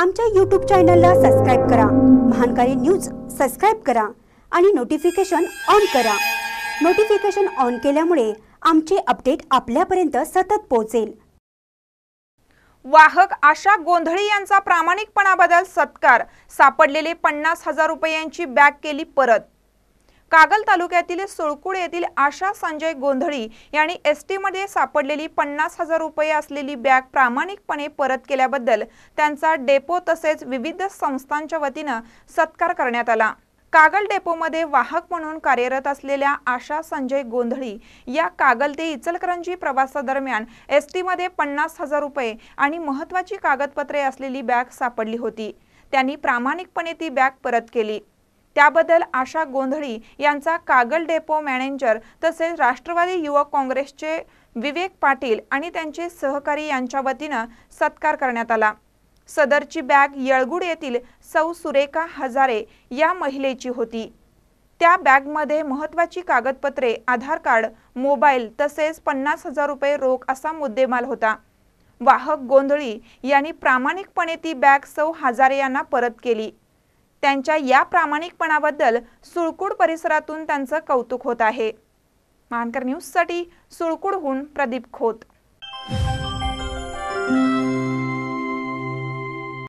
आमच्या यूट्यूब चॅनलला सबस्क्राईब करा. महानकारी न्यूज सबस्क्राईब करा आणि नोटिफिकेशन ऑन करा. नोटिफिकेशन ऑन केल्यामुळे आमचे अपडेट आपल्यापर्यंत सतत पोहोचेल. वाहक आशा गोंधळी यांचा प्रामाणिकपणाबद्दल सत्कार. सापडलेले पन्नास हजार रुपयांची बॅग केली परत. कागल तालुक्यातील सुळकुड येथील आशा संजय गोंधळी यांनी एस टीमध्ये सापडलेली पन्नास हजार रुपये असलेली बॅग प्रामाणिकपणे परत केल्याबद्दल त्यांचा डेपो तसेच विविध संस्थांच्या वतीनं सत्कार करण्यात आला. कागल डेपोमध्ये वाहक म्हणून कार्यरत असलेल्या आशा संजय गोंधळी या कागल ते इचलकरंजी प्रवासादरम्यान एस टीमध्ये पन्नास हजार रुपये आणि महत्त्वाची कागदपत्रे असलेली बॅग सापडली होती. त्यांनी प्रामाणिकपणे ती बॅग परत केली. त्याबद्दल आशा गोंधळी यांचा कागल डेपो मॅनेजर तसेच राष्ट्रवादी युवक काँग्रेसचे विवेक पाटील आणि त्यांचे सहकारी यांच्या वतीनं सत्कार करण्यात आला. सदरची बॅग येळगुड येथील सौ सुरेखा हजारे या महिलेची होती. त्या बॅगमध्ये महत्त्वाची कागदपत्रे आधार कार्ड मोबाईल तसेच पन्नास हजार रुपये रोख असा मुद्देमाल होता. वाहक गोंधळी यांनी प्रामाणिकपणे ती बॅग सौ हजारे यांना परत केली. त्यांच्या या प्रामाणिकपणाबद्दल सुळकूड परिसरातून त्यांचं कौतुक होत आहे. मानकर न्यूजसाठी सुळकूडहून प्रदीप खोत.